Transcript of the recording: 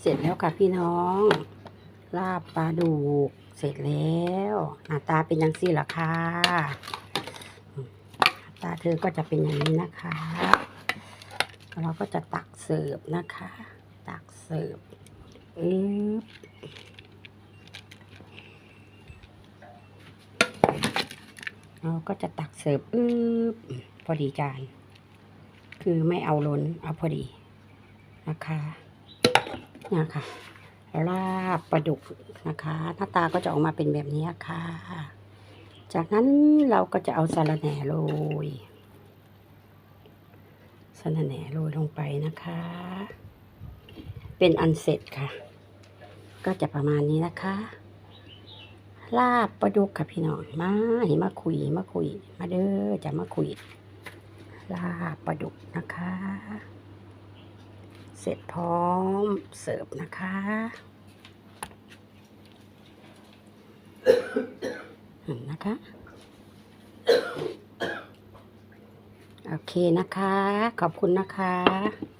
เสร็จแล้วค่ะพี่น้อง ลาบปลาดุกเสร็จแล้วหน้าตาเป็นยังสี่ละค่ะหน้าตาเธอก็จะเป็นอย่างนี้นะคะ เราก็จะตักเสิร์ฟนะคะ ตักเสิร์ฟอืบเราก็จะตักเสิร์ฟอืบพอดีจาน คือไม่เอาล้น เอาพอดีนะคะ เนี่ยค่ะลาบปลาดุกนะคะ หน้าตาก็จะออกมาเป็นแบบนี้ค่ะ จากนั้นเราก็จะเอาสาระแหน่โรยสาระแหน่โรยลงไปนะคะ เป็นอันเสร็จค่ะ ก็จะประมาณนี้นะคะ ลาบปลาดุกค่ะพี่น้องมาเห็นมาคุยมาคุย มาเด้อจะมาคุย ลาบปลาดุกนะคะ เสร็จพร้อมเสิร์ฟนะคะอืมนะคะ โอเคนะคะ ขอบคุณนะคะ